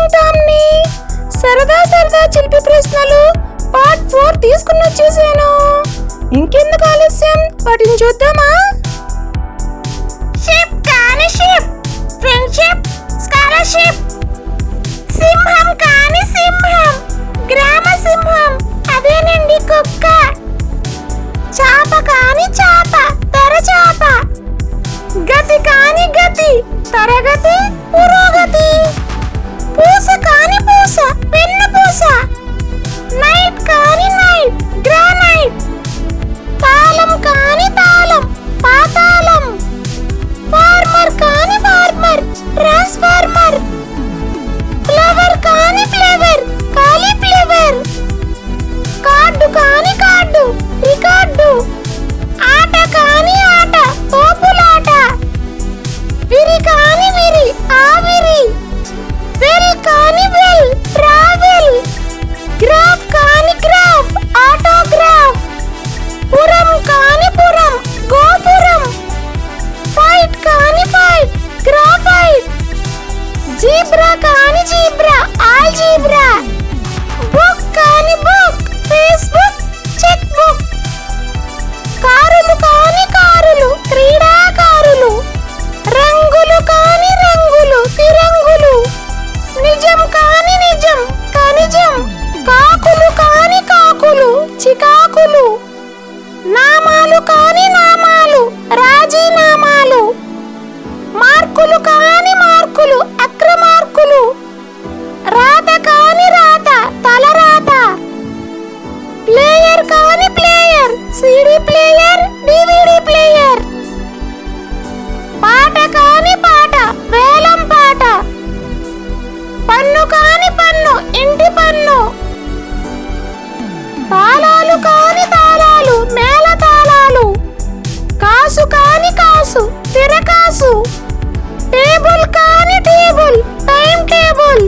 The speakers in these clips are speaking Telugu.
మార్నింగ్ సరదా సరదా చిలిపి ప్రశ్నలు పార్ట్ ఫోర్ తీసుకుని వచ్చేసాను. ఇంకెందుకు ఆలస్యం? వాటిని చూద్దామా? షిప్ కాని షిప్ ఫ్రెండ్షిప్ స్కాలర్షిప్ సింహం కాని సింహం. గ్రామ సింహం. అదేనండి కుక్క. చాప కాని చాప తెర చాప. గతి కాని గతి తరగతి పురోగతి. పూస కాని పూస వెన్న పూస. CD player DVD player. పాట కాని పాట వేలం పాట. పన్ను కాని పన్ను ఇంటి పన్ను. తాళాలు కాని తాళాలు మేళ తాళాలు. కాసు కాని కాసు తిరకాసు టేబుల్ కాని టేబుల్ టైం టేబుల్.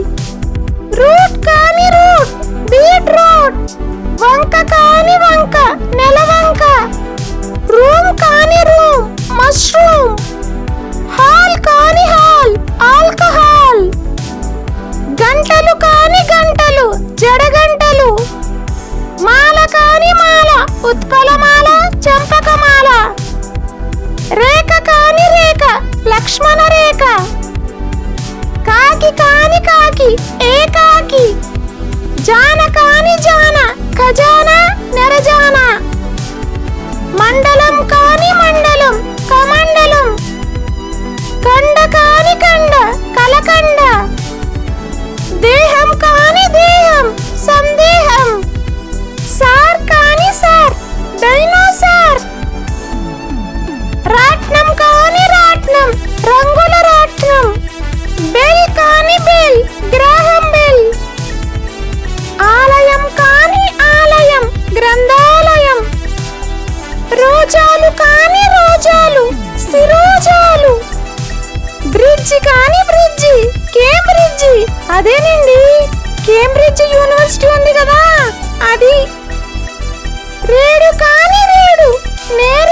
రూట్ కాని రూట్ బీట్ రూట్. వంక కాని వంక మష్రూమ్. హాల్ కాని హాల్ ఆల్కహాల్. గంటలు కాని గంటలు జడగంటలు. మాల కాని మాల ఉత్పలమాల చంపకమాల రేఖ కాని రేఖ లక్ష్మణ రేఖ. కాకి కాని కాకి ఏ కాకి బ్రిడ్జి కాని బ్రిడ్జి. కేంబ్రిడ్జి. అదేనండి. కేంబ్రిడ్జ్ యూనివర్సిటీ ఉంది కదా. అది. రేడు కానీ రేడు. నే